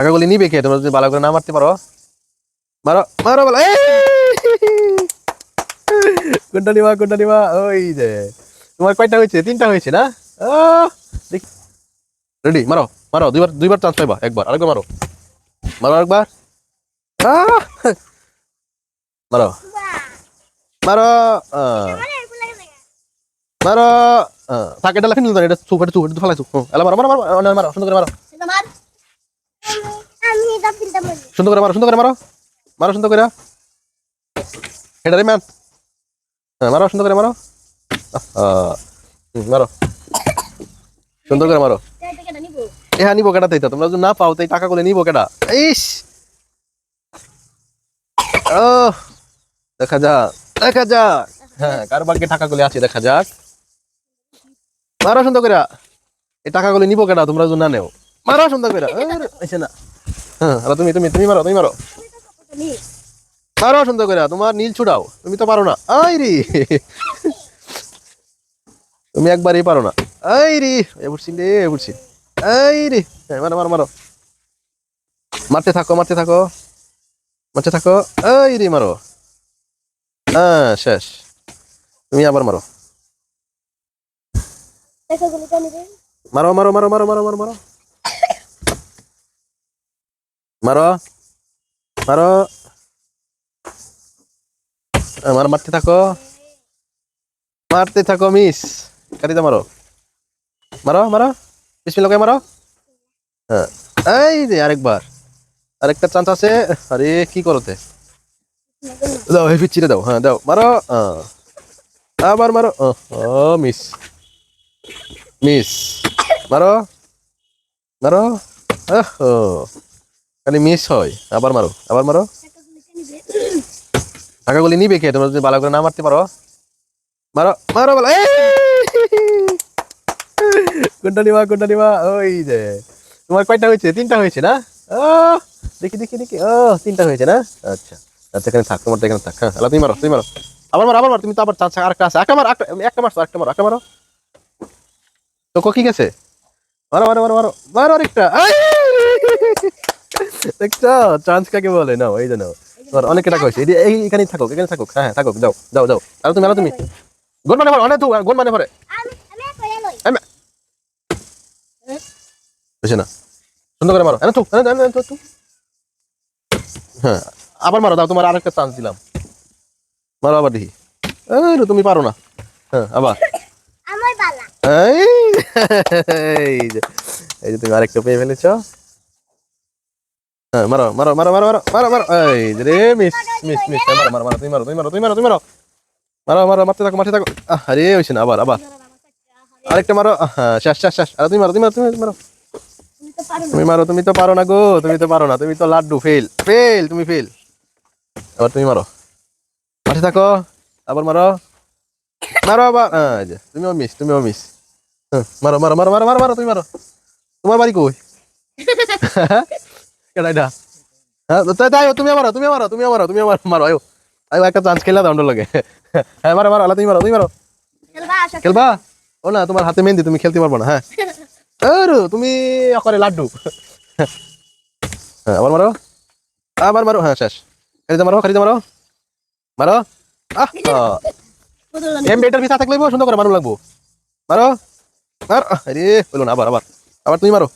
টাকাগুলি নিবে কে? তোমরা যদি ভালো করে না মারতে পারো। মারো মারো বলো। কোনটা নিবা কোনটা নিবা ওই যে, তোমার কয়টা হয়েছে? তিনটা হয়েছে না? রেডি মারো মারো। দুইবার দুইবার চান্স পাইবা, একবার। আরেকবার মারো। মারো আরেকবার! মারো। মারো। মারো। থাক, এটা লাফিন এটা চুপ এটা ফালাইছো। এলা মারো মারো মারো মারো, সুন্দর করে মারো। সুন্দর করে মারো, সুন্দর করে মারো। মারো, সুন্দর করে। ম্যান। হ্যাঁ মারো, সুন্দর করে মারো। মারো। সুন্দর করে মারো। হ্যাঁ নিবো কেটা তাই তোমরা না পাও তাই টাকা করে নিবো কেটা ইস! ও, দেখা যাক দেখা যাক। হ্যাঁ কার বাড়িতে টাকাগুলি আছে, দেখা যাক। মারো, সুন্দর করে। এই টাকাগুলি নিবো কেটা তোমরা না নেও। মারো, সুন্দর করে। না। হ্যাঁ আর তুমি তুমি তুমি মারো তুমি মারো। মারো সুন্দর করে তোমার নীল ছুড়াও তুমি তো পারো না। আই রে। তুমি একবারই পারো না। আই রে। এ বুঝছি রে এ বুঝছি এই রে। হ্যাঁ, মারো মারো মারো। মারতে থাকো মারতে থাকো। মারতে থাকো। এই রে মারো। হ্যাঁ শেষ। তুমি আবার মারো। মারো মারো মারো মারো মারো মারো মারো। মারো। মারো। হ্যাঁ, মারো মারতে থাকো। মারতে থাকো মিস কাটিতে মারো। মারো মারো। বিসমিল্লাহ করে মারো। হ্যাঁ। এই আরেকবার। আরেকটা চান্স আছে। আরে কি করতে দাও হেভি চিরে দাও হ্যাঁ দাও মারো। আবার মারো। ও মিস মিস মারো। মারো। ওহো খালি মিস হয়। আবার মারো আবার মারো। টাকাগুলি নিবে কে? তোমরা যদি ভালো করে না মারতে পারো। মারো মারো বলো। কোনটা নিবা কোনটা নিবা ওই যে, তোমার কয়টা হয়েছে? তিনটা হয়েছে না? দেখি দেখি দেখি। ও, তিনটা হয়েছে না? আচ্ছা আচ্ছা এখানে থাক তোমার এখানে থাক। হ্যাঁ তুমি মারো তুমি মারো। আবার মারো আবার মারো। তুমি তো আবার চান্স আরেকটা আছে। একটা মারো একটা মারছো একটা মারো একটা মারো। তো কি গেছে? মারো মারো মারো মারো মারো, আরেকটা! দেখছ চান্স কাকে বলে? নাও এই যে নাও। তোমার অনেক টাকা হয়েছে এই এইখানেই থাকুক এখানে থাকুক। হ্যাঁ হ্যাঁ থাকুক। যাও যাও যাও। আর তুমি আরও তুমি। গোল মানে ভরে অনেক তো গোল মানে ভরে। বুঝছে না। সুন্দর করে মারো। এনে তো এনে তো হ্যাঁ আবার মারো। দাও তোমার আরেকটা চান্স দিলাম। মারো আবার দেখি। এই তুমি পারো না। হ্যাঁ আবার। এই যে তুমি আরেকটা পেয়ে ফেলেছ। মারো মারো মারো মারো মারো মারো মারো এই রে মিস মিস মিস হ্যাঁ, মারো মারো মারো তুমি মারো তুমি মারো তুমি মারো তুমি মারো মারো মারো মারতে থাকো মারতে থাকো আরে হইছে না আবার আবার আরেকটা মারো হ্যাঁ শেষ শেষ শেষ আর তুমি মারো তুমি মারো তুমি মারো তুমি মারো তুমি তো পারো না গো তুমি তো পারো না তুমি তো লাড্ডু ফেল ফেল তুমি ফেল আবার তুমি মারো মাঠে থাকো আবার মারো মারো আবার হ্যাঁ যে তুমিও মিস তুমিও মিস হ্যাঁ, মারো মারো মারো মারো মারো মারো তুমি মারো তোমার বাড়ি কই এটা হ্যাঁ তাই তুমি মারো তুমি মারো তুমি মারো তুমি মারো মারো আয়ো। আয়ো একটা চান্স খেলা দাও লাগে। হ্যাঁ মারো মারো আলা তুমি মারো তুমি মারো। খেলবা ও না তোমার হাতে মেহেন্দি তুমি খেলতে পারব না হ্যাঁ। আরে তুমি করে লাড্ডু। হ্যাঁ আবার মারো। আবার মারো হ্যাঁ শেষ। খারিতে মারো খারিতে মারো। মারো। আহ বদল এম বেটার ভিসা থাকলে সুন্দর করে মারো লাগবো। মারো। মার আহ, আরে বলো না আবার আবার। আবার তুমি মারো।